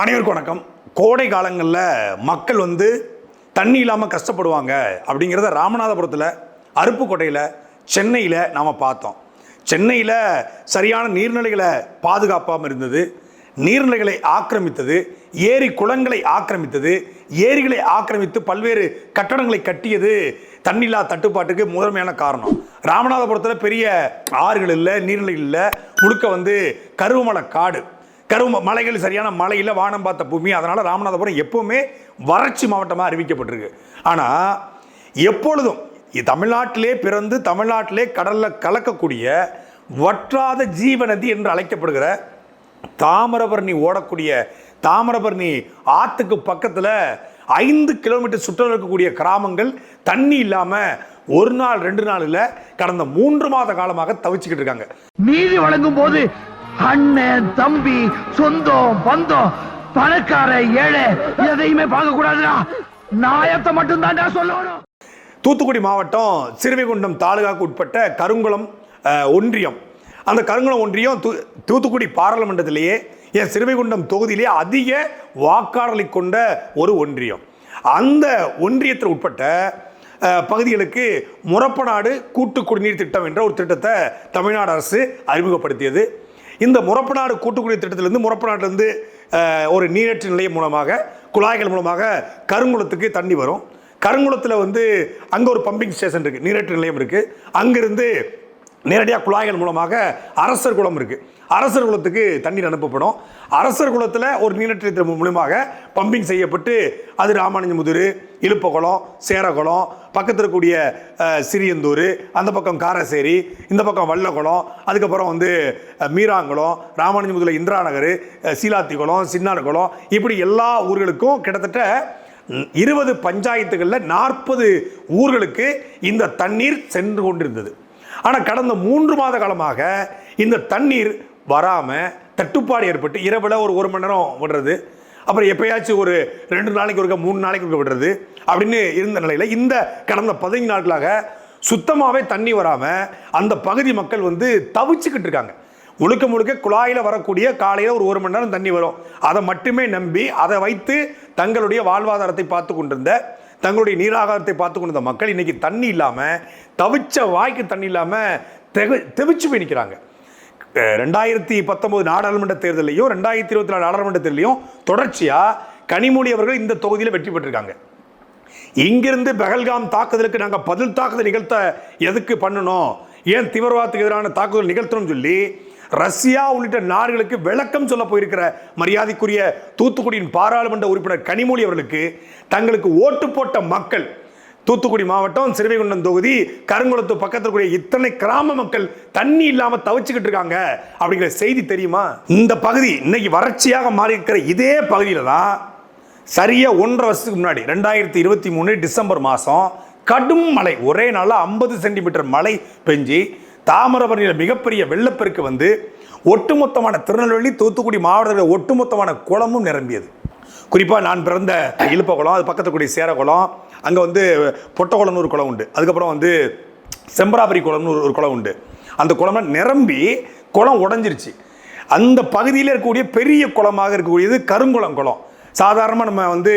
அனைவருக்கும் வணக்கம். கோடை காலங்களில் மக்கள் வந்து தண்ணி இல்லாமல் கஷ்டப்படுவாங்க அப்படிங்கிறத ராமநாதபுரத்தில் அருப்புக்கோட்டையில் சென்னையில் நாம் பார்த்தோம். சென்னையில் சரியான நீர்நிலைகளை பாதுகாப்பாமல் இருந்தது நீர்நிலைகளை ஆக்கிரமித்தது ஏரி குளங்களை ஆக்கிரமித்தது ஏரிகளை ஆக்கிரமித்து பல்வேறு கட்டடங்களை கட்டியது தண்ணில்லா தட்டுப்பாட்டுக்கு முதன்மையான காரணம். ராமநாதபுரத்தில் பெரிய ஆறுகள் இல்லை நீர்நிலைகள் இல்லை முழுக்க வந்து கருவமலை காடு. கரும்பு மலைகள் சரியான மலையில் வானம் பார்த்த பூமி. அதனால் ராமநாதபுரம் எப்போவுமே வறட்சி மாவட்டமாக அறிவிக்கப்பட்டிருக்கு. ஆனால் எப்பொழுதும் தமிழ்நாட்டிலே பிறந்து தமிழ்நாட்டிலே கடலில் கலக்கக்கூடிய வற்றாத ஜீவநதி என்று அழைக்கப்படுகிற தாமிரபரணி ஓடக்கூடிய தாமிரபரணி ஆற்றுக்கு பக்கத்தில் ஐந்து கிலோமீட்டர் சுற்றளவு இருக்கக்கூடிய கிராமங்கள் தண்ணி இல்லாமல் ஒரு நாள் ரெண்டு நாள் இல்லை கடந்த மூன்று மாத காலமாக தவிச்சுக்கிட்டு இருக்காங்க. நீதி வழங்கும் போது அண்ணன் தம்பி சொந்தம் பந்தம் பணக்கார ஏழை எதையுமே பார்க்க கூடாதுடா நாயத்தை மட்டும் தான்டா சொல்லணும். தூத்துக்குடி மாவட்டம் சிறுவைகுண்டம் தாலுகாவுக்கு உட்பட்ட கருங்குளம் ஒன்றியம். அந்த கருங்குளம் ஒன்றியம் தூ தூத்துக்குடி பாராளுமன்றத்திலேயே என் சிறுவைகுண்டம் தொகுதியிலேயே அதிக வாக்காளர்களை கொண்ட ஒரு ஒன்றியம். அந்த ஒன்றியத்தில் உட்பட்ட பகுதிகளுக்கு முறப்பநாடு கூட்டு குடிநீர் திட்டம் என்ற ஒரு திட்டத்தை தமிழ்நாடு அரசு அறிமுகப்படுத்தியது. இந்த முறப்பநாடு கூட்டுக்குடி திட்டத்திலிருந்து முறப்பநாட்டிலிருந்து ஒரு நீரேற்று நிலையம் மூலமாக குழாய்கள் மூலமாக கருங்குளத்துக்கு தண்ணி வரும். கருங்குளத்தில் வந்து அங்கே ஒரு பம்பிங் ஸ்டேஷன் இருக்குது நீரேற்று நிலையம் இருக்குது அங்கேருந்து நேரடியாக குழாய்கள் மூலமாக அரசர் குளம் இருக்குது அரசர் குளத்துக்கு தண்ணீர் அனுப்பப்படும். அரசர் குளத்தில் ஒரு நீரேற்று மூலமாக பம்பிங் செய்யப்பட்டு அது ராமானுஜமுதுரு இழுப்பகுளம் சேரகுளம் பக்கத்தில் இருக்கக்கூடிய சிறியந்தூர் அந்த பக்கம் காரசேரி இந்த பக்கம் வல்லகுளம் அதுக்கப்புறம் வந்து மீராங்குளம் ராமானுஜமுதுல இந்திரா நகர் சீலாத்திகுளம் சின்னானகுளம் இப்படி எல்லா ஊர்களுக்கும் கிட்டத்தட்ட இருபது பஞ்சாயத்துகளில் நாற்பது ஊர்களுக்கு இந்த தண்ணீர் சென்று கொண்டிருந்தது. ஆனால் கடந்த மூன்று மாத காலமாக இந்த தண்ணீர் வராமல் தட்டுப்பாடு ஏற்பட்டு இரவில் ஒரு ஒரு மணி நேரம் விடுறது. அப்புறம் எப்பயாச்சும் ஒரு ரெண்டு நாளைக்கு ஒருக்க மூணு நாளைக்கு ஒருக்க விடுறது அப்படின்னு இருந்த நிலையில் இந்த கடந்த பதினைஞ்சு நாட்களாக சுத்தமாகவே தண்ணி வராமல் அந்த பகுதி மக்கள் வந்து தவிச்சுக்கிட்டு இருக்காங்க. முழுக்க முழுக்க குழாயில் வரக்கூடிய காலையில் ஒரு ஒரு மணி நேரம் தண்ணி வரும். அதை மட்டுமே நம்பி அதை வைத்து தங்களுடைய வாழ்வாதாரத்தை பார்த்து கொண்டிருந்த தங்களுடைய நீராகாரத்தை பார்த்து கொண்டிருந்த மக்கள் இன்றைக்கி தண்ணி இல்லாமல் தவிச்ச வாய்க்கு தண்ணி இல்லாமல் தெகு தெவிச்சு போய் நிற்கிறாங்க ரெண்டாயிரத்தி பத்தொம்போது நாடாளுமன்ற தேர்தலையும் ரெண்டாயிரத்தி இருபத்தி நாலு நாடாளுமன்ற தேர்தலையும் தொடர்ச்சியாக கனிமொழி அவர்கள் இந்த தொகுதியில் வெற்றி பெற்றிருக்காங்க. இங்கிருந்து பெஹல்காம் தாக்குதலுக்கு நாங்கள் பதில் தாக்குதல் நிகழ்த்த எதுக்கு பண்ணணும்? ஏன் தீவிரவாதத்துக்கு எதிரான தாக்குதல் நிகழ்த்தணும்னு சொல்லி ரஷ்யா உள்ளிட்ட நாடுகளுக்கு விளக்கம் சொல்ல போயிருக்கிற மரியாதைக்குரிய தூத்துக்குடியின் பாராளுமன்ற உறுப்பினர் கனிமொழி அவர்களுக்கு தங்களுக்கு ஓட்டு போட்ட மக்கள் தூத்துக்குடி மாவட்டம் சிறுவைகுண்டம் தொகுதி கருங்குளத்து பக்கத்தில் கூடிய இத்தனை கிராம மக்கள் தண்ணி இல்லாமல் தவிச்சுக்கிட்டு இருக்காங்க அப்படிங்கிற செய்தி தெரியுமா? இந்த பகுதி இன்னைக்கு வறட்சியாக மாறி இருக்கிற இதே பகுதியில் தான் சரியா ஒன்றரை வருஷத்துக்கு முன்னாடி ரெண்டாயிரத்தி இருபத்தி மூணு டிசம்பர் மாதம் கடும் மழை ஒரே நாளில் ஐம்பது சென்டிமீட்டர் மழை பெஞ்சு தாமிரபரணியில் மிகப்பெரிய வெள்ளப்பெருக்கு வந்து ஒட்டுமொத்தமான திருநெல்வேலி தூத்துக்குடி மாவட்டத்தில் ஒட்டுமொத்தமான குளமும் நிரம்பியது. குறிப்பாக நான் பிறந்த இழுப்பகுளம் அது பக்கத்தில் கூடிய சேரகுளம் அங்கே வந்து பொட்டகுளம்னு ஒரு குளம் உண்டு. அதுக்கப்புறம் வந்து செம்பராபரி குளம்னு ஒரு ஒரு குளம் உண்டு. அந்த குளம்லாம் நிரம்பி குளம் உடஞ்சிருச்சு. அந்த பகுதியில் இருக்கக்கூடிய பெரிய குளமாக இருக்கக்கூடியது கருங்குளம் குளம். சாதாரணமாக நம்ம வந்து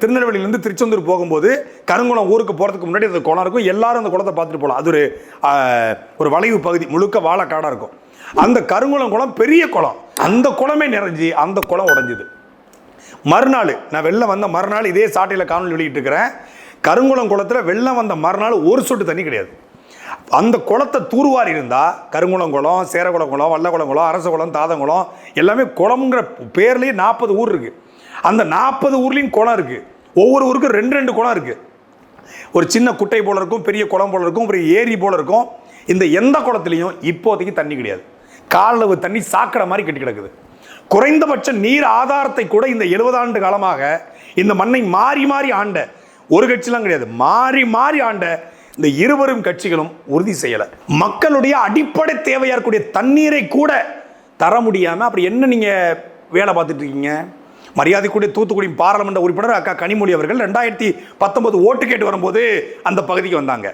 திருநெல்வேலியிலேருந்து திருச்செந்தூர் போகும்போது கருங்குளம் ஊருக்கு போகிறதுக்கு முன்னாடி அந்த குளம் இருக்கும். எல்லாரும் அந்த குளத்தை பார்த்துட்டு போகலாம். அது ஒரு ஒரு வளைவு பகுதி முழுக்க வாழைக்காடாக இருக்கும். அந்த கருங்குளம் குளம் பெரிய குளம். அந்த குளமே நிறைஞ்சி அந்த குளம் உடஞ்சிது. மறுநாள் நான் வெளில வந்த மறுநாள் இதே சாட்டையில் காணொலி வெளியிட்டு இருக்கிறேன். கருங்குளம் குளத்தில் வெள்ளம் வந்த மறுநாள் ஒரு சொட்டு தண்ணி கிடையாது. அந்த குளத்தை தூர்வாரி இருந்தால் கருங்குளம் குளம் சேரகுளம் குளம் வல்லகுளம் குளம் அரசகுளம் தாதங்குளம் எல்லாமே குளம்ங்கிற பேர்லேயே நாற்பது ஊர் இருக்குது அந்த நாற்பது ஊர்லேயும் குளம் இருக்குது ஒவ்வொரு ஊருக்கும் ரெண்டு ரெண்டு குளம் இருக்குது ஒரு சின்ன குட்டை போல இருக்கும் பெரிய குளம் போல இருக்கும் ஒரு ஏரி போல் இருக்கும். இந்த எந்த குளத்துலையும் இப்போதைக்கு தண்ணி கிடையாது. காலளவு தண்ணி சாக்கடை மாதிரி கட்டி கிடக்குது. குறைந்தபட்ச நீர் ஆதாரத்தை கூட இந்த 70 ஆண்டு காலமாக இந்த மண்ணை மாறி மாறி ஆண்ட ஒரு கட்சிலாம் கிடையாது. மாறி மாறி ஆண்ட இந்த இருவரும் கட்சிகளும் உறுதி செய்யலை. மக்களுடைய அடிப்படை தேவையாக இருக்கக்கூடிய தண்ணீரை கூட தர முடியாமல் அப்படி என்ன நீங்கள் வேலை பார்த்துட்டு இருக்கீங்க? மரியாதைக்குரிய தூத்துக்குடி பாராளுமன்ற உறுப்பினர் அக்கா கனிமொழி அவர்கள் ரெண்டாயிரத்தி பத்தொன்பது ஓட்டு கேட்டு வரும்போது அந்த பகுதிக்கு வந்தாங்க.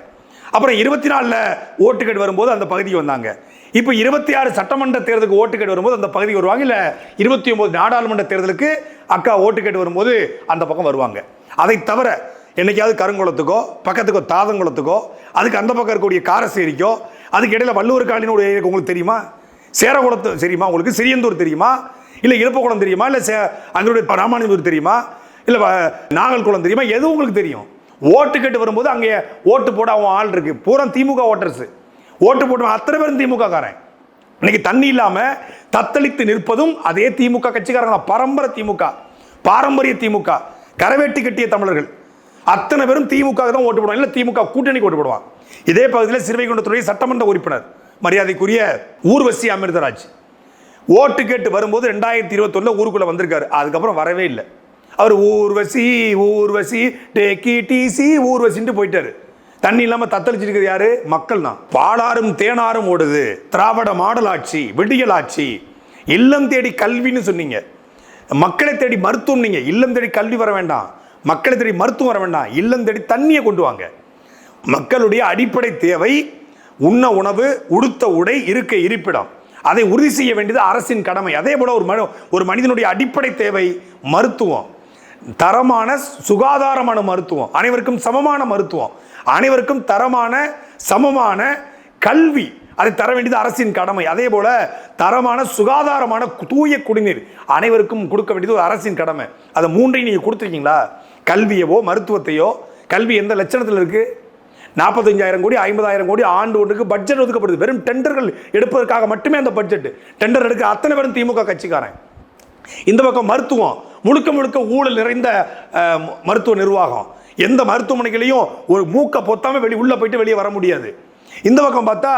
அப்புறம் இருபத்தி நாலில் ஓட்டு கேட்டு வரும்போது அந்த பகுதிக்கு வந்தாங்க. இப்போ இருபத்தி ஆறு சட்டமன்ற தேர்தலுக்கு ஓட்டு கேட்டு வரும்போது அந்த பகுதிக்கு வருவாங்க இல்லை இருபத்தி ஒம்பது நாடாளுமன்ற தேர்தலுக்கு அக்கா ஓட்டு கேட்டு வரும்போது அந்த பக்கம் வருவாங்க. அதை தவிர என்னைக்காவது கருங்குளத்துக்கோ பக்கத்துக்கோ தாதங்குளத்துக்கோ அதுக்கு அந்த பக்கம் இருக்கக்கூடிய காரசேரிக்கோ அதுக்கு இடையில் வள்ளுவர் காலின்னு உங்களுக்கு தெரியுமா? சேரகுளத்து தெரியுமா? உங்களுக்கு சிறியந்தூர் தெரியுமா? இல்லை இழுப்பகுளம் தெரியுமா? இல்லை சே அங்களுடைய ராமானுஜூர் தெரியுமா? இல்லை நாகல்குளம் தெரியுமா? எது உங்களுக்கு தெரியும்? ஓட்டு கேட்டு வரும்போது அங்கே ஓட்டு போட அவன் ஆள் இருக்கு. பூரா திமுக ஓட்டர்ஸ். ஓட்டு போட்டு அத்தனை பேரும் திமுக காரன் இன்னைக்கு தண்ணி இல்லாமல் தத்தளித்து நிற்பதும் அதே திமுக கட்சிக்காரங்க பரம்பரை திமுக. பாரம்பரிய திமுக. கரவேட்டி கட்டிய தமிழர்கள். அத்தனை பேரும் திமுக தான் ஓட்டு போடுவாங்க. இல்லை திமுக கூட்டணிக்கு ஓட்டு போடுவாங்க. இதே பகுதியில் சிறுவைகுண்டத்துறை சட்டமன்ற உறுப்பினர் மரியாதைக்குரிய ஊர்வசி அமிர்தராஜ். ஓட்டு கேட்டு வரும்போது ரெண்டாயிரத்தி இருபத்தொன்னில் ஊருக்குள்ளே வந்திருக்காரு. அதுக்கப்புறம் வரவே இல்லை. அவர் ஊர்வசி ஊர்வசி டேக்கி டிசி ஊர்வசின்ட்டு போயிட்டாரு. தண்ணி இல்லாமல் தத்தளிச்சிருக்கிறது யாரு? மக்கள் தான். பாலாறும் தேனாரும் ஓடுது. திராவிட மாடல் ஆட்சி விடியல் ஆட்சி. இல்லம் தேடி கல்வின்னு சொன்னீங்க. மக்களை தேடி மருத்துவம் நீங்கள் இல்லம் தேடி கல்வி வர வேண்டாம். மக்களை தேடி மருத்துவம் வர வேண்டாம். இல்லம் தேடி தண்ணியை கொண்டு வாங்க. மக்களுடைய அடிப்படை தேவை உண்ண உணவு உடுத்த உடை இருக்க இருப்பிடம். அதை உறுதி செய்ய வேண்டியது அரசின் கடமை. அதே போல ஒரு மனு ஒரு மனிதனுடைய அடிப்படை தேவை மருத்துவம். தரமான சுகாதாரமான மருத்துவம். அனைவருக்கும் சமமான மருத்துவம். அனைவருக்கும் தரமான சமமான கல்வி அதை தர வேண்டியது அரசின் கடமை. அதே போல தரமான சுகாதாரமான தூய குடிநீர் அனைவருக்கும் கொடுக்க வேண்டியது ஒரு அரசின் கடமை. அதை மூன்றையும் நீங்கள் கொடுத்துருக்கீங்களா? கல்வியவோ மருத்துவத்தையோ? கல்வி எந்த லட்சணத்தில் இருக்குது நாற்பத்தஞ்சாயிரம் கோடி ஐம்பதாயிரம் கோடி ஆண்டு ஒன்றுக்கு பட்ஜெட் ஒதுக்கப்படுது. வெறும் டெண்டர்கள் எடுப்பதற்காக மட்டுமே அந்த பட்ஜெட் டெண்டர் எடுக்க அத்தனை பேரும் திமுக கட்சிக்காரன். இந்த பக்கம் மருத்துவம் முழுக்க முழுக்க ஊழல் நிறைந்த மருத்துவ நிர்வாகம். எந்த மருத்துவமனைகளையும் ஒரு மூக்க பொத்தாம வெளி உள்ள போயிட்டு வெளியே வர முடியாது. இந்த பக்கம் பார்த்தா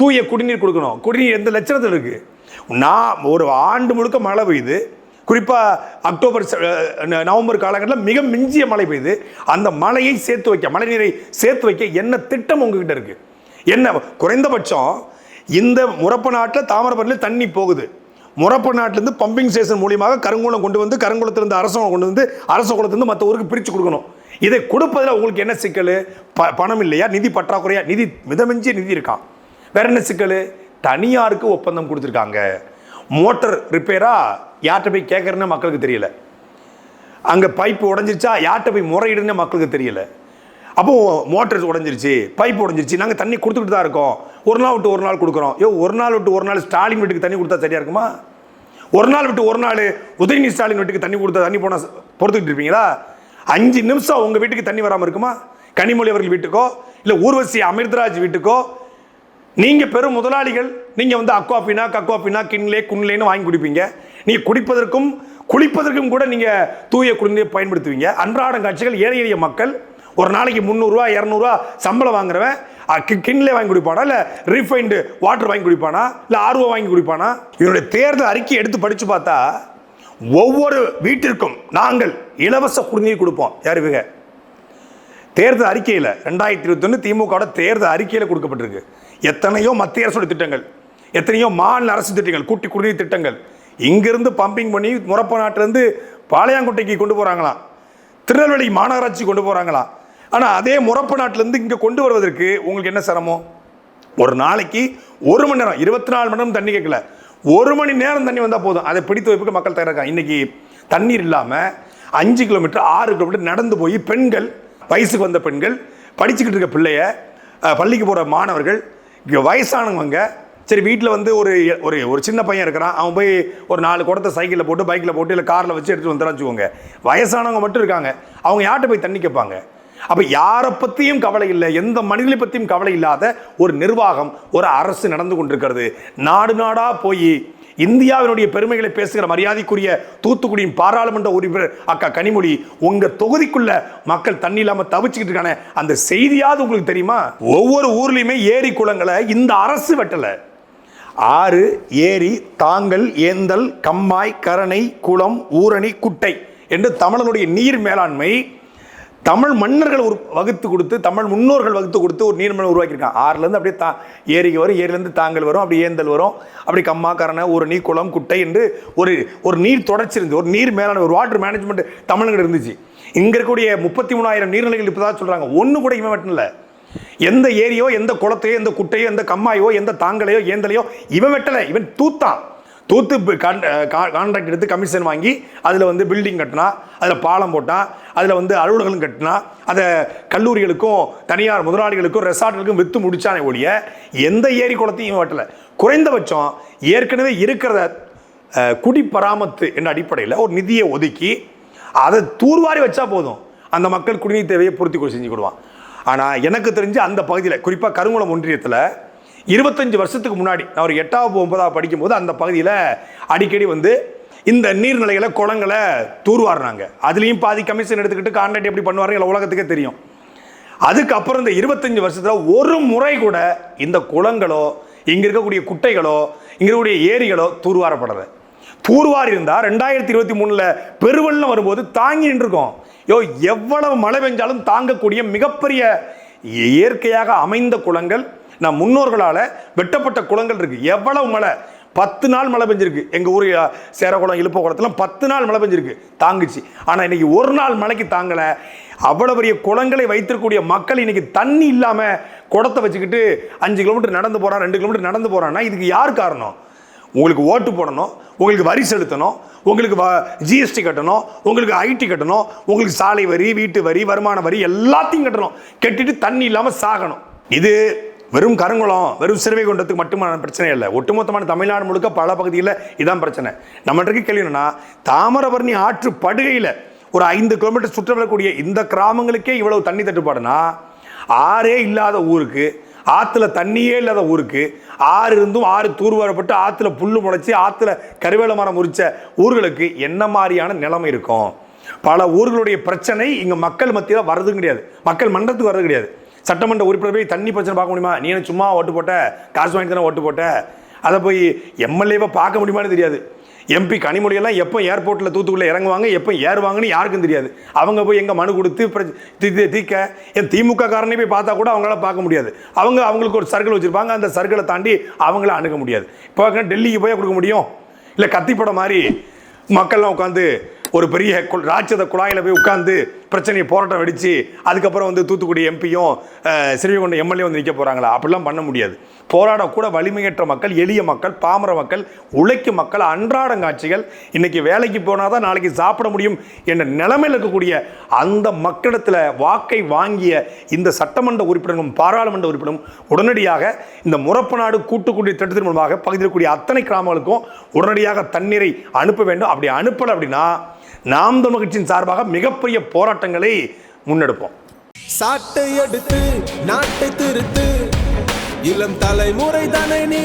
தூய குடிநீர் கொடுக்கணும். குடிநீர் எந்த லட்சணத்தில் இருக்கு? நான் ஒரு ஆண்டு முழுக்க மழை பெய்யுது. குறிப்பாக அக்டோபர் நவம்பர் காலகட்டத்தில் மிக மிஞ்சிய மழை பெய்யுது. அந்த மழையை சேர்த்து வைக்க மழை நீரை சேர்த்து வைக்க என்ன திட்டம் உங்ககிட்ட இருக்கு? என்ன குறைந்தபட்சம் இந்த முறப்பு நாட்டில் தாமிரபரணியில் தண்ணி போகுது. முறப்பு நாட்டிலேருந்து பம்பிங் ஸ்டேஷன் மூலியமாக கருங்குளம் கொண்டு வந்து கருங்குளத்திலிருந்து அரசகுளம் கொண்டு வந்து அரச குளத்திலிருந்து மற்ற ஊருக்கு பிரித்து கொடுக்கணும். இதை கொடுப்பதில் உங்களுக்கு என்ன சிக்கல்? ப பணம் இல்லையா? நிதி பற்றாக்குறையா? நிதி மிதமிஞ்சிய நிதி இருக்கான் வேற என்ன சிக்கல்? தனியாருக்கு ஒப்பந்தம் கொடுத்துருக்காங்க. மோட்டர் ரிப்பேராக யார்கிட்ட போய் கேட்குறேன்னு மக்களுக்கு தெரியல. அங்கே பைப்பு உடஞ்சிருச்சா யார்கிட்ட போய் முறையிடுன்னு மக்களுக்கு தெரியல. அப்போ மோட்டர் உடஞ்சிருச்சு பைப் உடஞ்சிருச்சு நாங்கள் தண்ணி கொடுத்துக்கிட்டு தான் இருக்கோம். ஒரு நாள் விட்டு ஒரு நாள் கொடுக்குறோம். ஐயோ ஒரு நாள் விட்டு ஒரு நாள் ஸ்டாலின் வீட்டுக்கு தண்ணி கொடுத்தா சரியாக இருக்குமா? ஒரு நாள் விட்டு ஒரு நாள் உதயநிதி ஸ்டாலின் வீட்டுக்கு தண்ணி கொடுத்தா தண்ணி போனால் பொறுத்துக்கிட்டு இருப்பீங்களா? அஞ்சு நிமிஷம் உங்கள் வீட்டுக்கு தண்ணி வராமல் இருக்குமா? கனிமொழி அவர்கள் வீட்டுக்கோ இல்லை ஊர்வசி அமிர்தராஜ் வீட்டுக்கோ நீங்கள் பெரும் முதலாளிகள் நீங்கள் வந்து அக்வாஃபினா கக்வாஃபினா கிண்லே குன்லேன்னு வாங்கி குடிப்பீங்க. நீங்கள் குடிப்பதற்கும் குளிப்பதற்கும் கூட நீங்கள் தூய குடிநீர் பயன்படுத்துவீங்க. அன்றாடம் காட்சிகள் ஏழை எளிய மக்கள். ஒரு நாளைக்கு முந்நூறுரூவா இரநூறுவா சம்பளம் வாங்குறவன் கிண்ணிலே கி- வாங்கி குடிப்பானா? இல்லை ரீஃபைண்டு வாட்டர் வாங்கி குடிப்பானா? இல்லை ஆர்வம் வாங்கி குடிப்பானா? இவனுடைய தேர்தல் அறிக்கை எடுத்து படித்து பார்த்தா ஒவ்வொரு வீட்டிற்கும் நாங்கள் இலவச குடிநீர் கொடுப்போம். யார் இவங்க? தேர்தல் அறிக்கையில் ரெண்டாயிரத்தி இருபத்தொன்று திமுகவோட தேர்தல் அறிக்கையில் கொடுக்கப்பட்டிருக்கு. எத்தனையோ மத்திய அரசோட திட்டங்கள் எத்தனையோ மாநில அரசு திட்டங்கள் கூட்டி குடிநீர் திட்டங்கள் இங்கிருந்து பம்பிங் பண்ணி முறப்ப நாட்டிலேருந்து பாளையாங்குட்டைக்கு கொண்டு போகிறாங்களாம் திருநெல்வேலி மாநகராட்சி கொண்டு போகிறாங்களாம் ஆனால் அதே முறப்பு நாட்டிலேருந்து இங்கே கொண்டு வருவதற்கு உங்களுக்கு என்ன சிரமம்? ஒரு நாளைக்கு ஒரு மணி நேரம் இருபத்தி நாலு மணி நேரம் தண்ணி கேட்கல. ஒரு மணி நேரம் தண்ணி வந்தால் போதும். அதை பிடித்து வைப்புக்கு மக்கள் தயாராக இன்னைக்கு தண்ணீர் இல்லாமல் அஞ்சு கிலோமீட்டர் ஆறு கிலோமீட்டர் நடந்து போய் பெண்கள் வயசுக்கு வந்த பெண்கள் படிச்சுக்கிட்டு இருக்க பிள்ளைய பள்ளிக்கு போகிற மாணவர்கள் வயசானவங்க சரி வீட்டில் வந்து ஒரு ஒரு ஒரு சின்ன பையன் இருக்கிறான். அவன் போய் ஒரு நாலு குடத்தை சைக்கிளில் போட்டு பைக்கில் போட்டு இல்லை காரில் வச்சு எடுத்துகிட்டு வந்துடுறான்னு வச்சுக்கோங்க. வயசானவங்க மட்டும் இருக்காங்க. அவங்க யார்கிட்ட போய் தண்ணி கேட்பாங்க? அப்போ யாரை பற்றியும் கவலை இல்லை. எந்த மனிதனை பற்றியும் கவலை இல்லாத ஒரு நிர்வாகம் ஒரு அரசு நடந்து கொண்டிருக்கிறது. நாடு நாடாக போய் இந்தியாவினுடைய பெருமைகளை பேசுகிற மரியாதைக்குரிய தூத்துக்குடியின் பாராளுமன்ற உறுப்பினர் அக்கா கனிமொழி உங்க தொகுதிக்குள்ள மக்கள் தண்ணி இல்லாம தவிச்சுக்கிட்டு இருக்கான அந்த செய்தியாவது உங்களுக்கு தெரியுமா? ஒவ்வொரு ஊர்லயுமே ஏரி குளங்களை இந்த அரசு வெட்டல. ஆறு ஏரி தாங்கல் ஏந்தல் கம்மாய் கரணை குளம் ஊரணி குட்டை என்று தமிழனுடைய நீர் மேலாண்மை தமிழ் மன்னர்கள் ஒரு வகுத்து கொடுத்து தமிழ் முன்னோர்கள் வகுத்து கொடுத்து ஒரு நீர்மலை உருவாக்கியிருக்காங்க. ஆறுலேருந்து அப்படியே தா ஏரிக்கு வரும் ஏரியிலேருந்து தாங்கல் வரும் அப்படி ஏந்தல் வரும். அப்படி கம்மா கரணை நீ குளம் குட்டை என்று ஒரு ஒரு நீர் தொடர்ச்சி இருந்து ஒரு நீர் மேலான ஒரு வாட்டர் மேனேஜ்மெண்ட் தமிழ்நாடு இருந்துச்சு. இங்கே இருக்கக்கூடிய முப்பத்தி மூணாயிரம் நீர்நிலைகள் இப்போ தான் சொல்கிறாங்க ஒன்று கூட இவன் மட்டும் எந்த ஏரியோ எந்த குளத்தையோ எந்த குட்டையோ எந்த கம்மாயோ எந்த தாங்கலையோ ஏந்தலையோ இவன் வெட்டலை. இவன் தூத்தான். தூத்து கான்ட்ராக்ட் எடுத்து கமிஷன் வாங்கி அதில் வந்து பில்டிங் கட்டினா அதில் பாலம் போட்டான் அதில் வந்து அலுவலகம் கட்டினா அதை கல்லூரிகளுக்கும் தனியார் முதலாளிகளுக்கும் ரெசார்ட்டுகளுக்கும் விற்று முடித்தானே ஒழிய எந்த ஏரி குளத்தையும் வெட்டலை. குறைந்தபட்சம் ஏற்கனவே இருக்கிற குடி பராமத்து என்ற அடிப்படையில் ஒரு நிதியை ஒதுக்கி அதை தூர்வாரி வச்சா போதும். அந்த மக்கள் குடிநீர் தேவையை பூர்த்தி செஞ்சு கொடுவான் ஆனால் எனக்கு தெரிஞ்சு அந்த பகுதியில் குறிப்பாக கருங்குளம் ஒன்றியத்தில் இருபத்தஞ்சு வருஷத்துக்கு முன்னாடி நான் ஒரு எட்டாவது ஒன்பதாவது படிக்கும்போது அந்த பகுதியில் அடிக்கடி வந்து இந்த நீர்நிலைகளை குளங்களை தூர்வாரினாங்க. அதுலேயும் பாதி கமிஷன் எடுத்துக்கிட்டு கான்ட்ராக்ட் எப்படி பண்ணுவாருங்க உலகத்துக்கே தெரியும். அதுக்கப்புறம் இந்த இருபத்தஞ்சு வருஷத்தில் ஒரு முறை கூட இந்த குளங்களோ இங்கே இருக்கக்கூடிய குட்டைகளோ இங்கே இருக்கக்கூடிய ஏரிகளோ தூர்வாரப்படலை. தூர்வாரி இருந்தால் ரெண்டாயிரத்தி இருபத்தி மூணில் பெருவெள்ளம் வரும்போது தாங்கி நின்றுருக்கோம். யோ எவ்வளவு மழை பெஞ்சாலும் தாங்கக்கூடிய மிகப்பெரிய இயற்கையாக அமைந்த குளங்கள் நம் முன்னோர்களால் வெட்டப்பட்ட குளங்கள் இருக்குது எவ்வளவு மழை? பத்து நாள் மழை பெஞ்சிருக்கு. எங்கள் ஊர் சேரகுளம் இழுப்பகுளத்துலாம் பத்து நாள் மழை பெஞ்சிருக்கு. தாங்குச்சு. ஆனால் இன்னைக்கு ஒரு நாள் மழைக்கு தாங்கலை. அவ்வளோ பெரிய குளங்களை வைத்திருக்கக்கூடிய மக்கள் இன்னைக்கு தண்ணி இல்லாமல் குடத்தை வச்சுக்கிட்டு அஞ்சு கிலோமீட்டர் நடந்து போகிறான் ரெண்டு கிலோமீட்டர் நடந்து போகிறான்னா இதுக்கு யார் காரணம்? உங்களுக்கு ஓட்டு போடணும் உங்களுக்கு வரி செலுத்தணும் உங்களுக்கு ஜிஎஸ்டி கட்டணும் உங்களுக்கு ஐடி கட்டணும் உங்களுக்கு சாலை வரி வீட்டு வரி வருமான வரி எல்லாத்தையும் கட்டணும். கட்டிட்டு தண்ணி இல்லாமல் சாகணும். இது வெறும் கருங்குளம் வெறும் சிறுவைகுண்டத்துக்கு மட்டுமான பிரச்சனை இல்லை. ஒட்டுமொத்தமான தமிழ்நாடு முழுக்க பல பகுதிகளில் இதான் பிரச்சனை. நம்மகிட்ட இருக்க கேள்வி என்னன்னா தாமிரபரணி ஆற்று படுகையில் ஒரு ஐந்து கிலோமீட்டர் சுற்ற வரக்கூடிய இந்த கிராமங்களுக்கே இவ்வளவு தண்ணி தட்டுப்பாடுனா ஆறே இல்லாத ஊருக்கு ஆற்றுல தண்ணியே இல்லாத ஊருக்கு ஆறு இருந்தும் ஆறு தூர்வாரப்பட்டு ஆற்றுல புல்லு முளைச்சி ஆற்றுல கருவேல மரம் முறிச்ச ஊர்களுக்கு என்ன மாதிரியான நிலைமை இருக்கும்? பல ஊர்களுடைய பிரச்சனை இங்கே மக்கள் மத்தியில் வர்றதும் கிடையாது. மக்கள் மன்றத்துக்கு வர்றது கிடையாது. சட்டமன்ற உறுப்பினர் போய் தண்ணி பிரச்சனை பார்க்க முடியுமா? நீ என்ன சும்மா ஓட்டு போட்ட? காசு வாங்கி தானே ஓட்டு போட்ட? அதை போய் எம்எல்ஏவை பார்க்க முடியுமான்னு தெரியாது. எம்பி கனிமொழியெல்லாம் எப்போ ஏர்போர்ட்டில் தூத்துக்குள்ளே இறங்குவாங்க எப்போ ஏறுவாங்கன்னு யாருக்கும் தெரியாது. அவங்க போய் எங்கே மனு கொடுத்து பிர- தீக்க என் திமுக காரனே போய் பார்த்தா கூட அவங்களால பார்க்க முடியாது. அவங்க அவங்களுக்கு ஒரு சர்க்கிள் வச்சுருப்பாங்க அந்த சர்க்கிளை தாண்டி அவங்கள அணுக முடியாது. இப்போ டெல்லிக்கு போய் கொடுக்க முடியும்? இல்லை கத்திப்படம் மாதிரி மக்கள்லாம் உட்காந்து ஒரு பெரிய கு- ராட்சத குழாயில் போய் உட்காந்து பிரச்சனையை போராட்டம் வெடித்து அதுக்கப்புறம் வந்து தூத்துக்குடி எம்பியும் சிறுவிகொண்ட எம்எல்ஏ வந்து நிற்க போகிறாங்களா அப்படிலாம் பண்ண முடியாது. போராடக்கூட வலிமையற்ற மக்கள் எளிய மக்கள் பாமர மக்கள் உழைக்கும் மக்கள் அன்றாடங்காட்சிகள் இன்றைக்கி வேலைக்கு போனால் தான் நாளைக்கு சாப்பிட முடியும் என்ற நிலைமையில் இருக்கக்கூடிய அந்த மக்களிடத்தில் வாக்கை வாங்கிய இந்த சட்டமன்ற உறுப்பினரும் பாராளுமன்ற உறுப்பினரும் உடனடியாக இந்த முரப்பு நாடு கூட்டுக்குடி திட்டத்தின் மூலமாக பகுதியில் இருக்கக்கூடிய அத்தனை கிராமங்களுக்கும் உடனடியாக தண்ணீரை அனுப்ப வேண்டும். அப்படி அனுப்பலை அப்படின்னா நாம் தமிழ் கட்சியின் சார்பாக மிகப்பெரிய போராட்டங்களை முன்னெடுப்போம். சாட்டை எடுத்து நாட்டை திருத்து. இளம் தலைமுறை தானே நீ